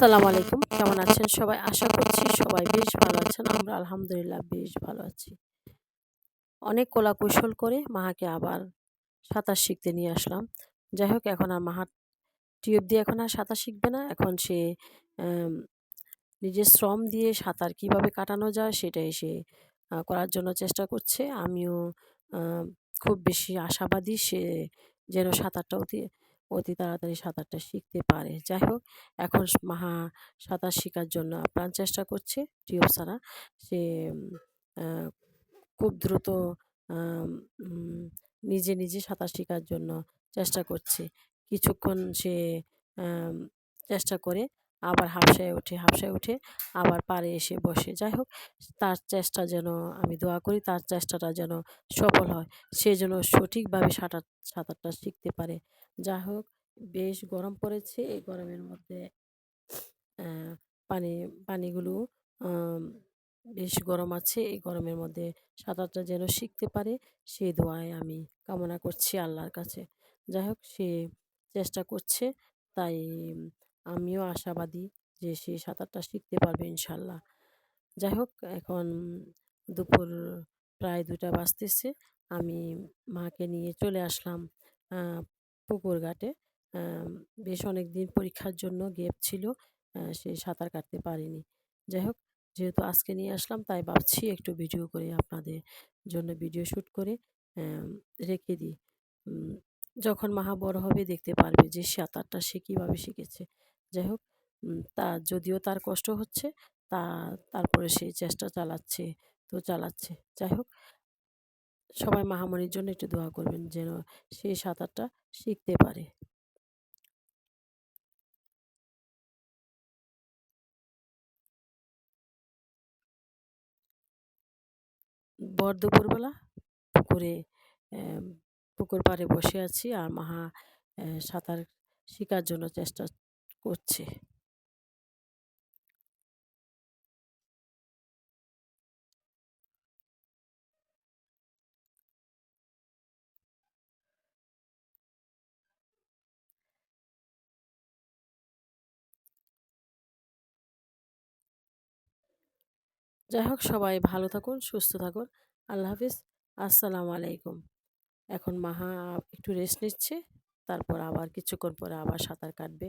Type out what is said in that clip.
আসসালামু আলাইকুম। কেমন আছেন সবাই? আশা করছি সবাই বেশ ভালো আছেন। আমরা আলহামদুলিল্লাহ বেশ ভালো আছি। অনেক কলা কৌশল করে মাহাকে আবার সাঁতার শিখতে নিয়ে আসলাম। যাই হোক এখন আর মাহা টিউব দিয়ে এখন আর সাঁতার শিখবে না। এখন সে নিজের শ্রম দিয়ে সাঁতার কীভাবে কাটানো যায় সেটাই সে করার জন্য চেষ্টা করছে। আমিও খুব বেশি আশাবাদী সে যেন সাঁতারটা অতি অতি তাড়াতাড়ি সাঁতারটা শিখতে পারে। যাই হোক, এখন মাহা সাঁতার শেখার জন্য প্রাণ চেষ্টা করছে টিউব সারা সে খুব দ্রুত নিজে নিজে সাঁতার শেখার জন্য চেষ্টা করছে। কিছুক্ষণ সে চেষ্টা করে আবার হাফসায় উঠে হাফসায় উঠে আবার পারে এসে বসে। যাই হোক, তার চেষ্টা যেন আমি দোয়া করি, তার চেষ্টাটা যেন সফল হয়। সে যেন সঠিকভাবে সাঁতার সাঁতারটা শিখতে পারে। যাই হোক, বেশ গরম পড়েছে। এই গরমের মধ্যে পানি, পানিগুলো বেশ গরম আছে। এই গরমের মধ্যে সাঁতারটা যেন শিখতে পারে সেই দোয়ায় আমি কামনা করছি আল্লাহর কাছে। যাই হোক, সে চেষ্টা করছে, তাই আমিও আশাবাদী যে সে সাঁতারটা শিখতে পারবে ইনশাল্লাহ। যাই হোক এখন দুপুর প্রায় দুটা বাজতেছে। আমি মাকে নিয়ে চলে আসলাম পুকুর ঘাটে। বেশ অনেক দিন পরীক্ষার জন্য গেপ ছিল সে সাঁতার কাটতে পারিনি। যাই হোক যেহেতু আজকে নিয়ে আসলাম, তাই ভাবছি একটু ভিডিও করে আপনাদের জন্য ভিডিও শ্যুট করে রেখে দিই। যখন মাহা বড় হবে দেখতে পারবে যে সাঁতারটা সে কীভাবে শিখেছে। যাই হোক তা যদিও তার কষ্ট হচ্ছে, তা তারপরে সে চেষ্টা চালাচ্ছে, তো চালাচ্ছে। যাই হোক, সবাই মাহামণির জন্য একটু দোয়া করবেন যেন সে সাঁতারটা শিখতে পারে। ভর দুপুরবেলা পুকুরে পুকুর পাড়ে বসে আছি আর মাহা সাঁতার শেখার জন্য চেষ্টা করছে। যাই হোক, সবাই ভালো থাকুন, সুস্থ থাকুন। আল্লাহ হাফিজ, আসসালামু আলাইকুম। এখন মাহা একটু রেস্ট নিচ্ছে, তারপর আবার কিছুক্ষণ পরে আবার সাঁতার কাটবে।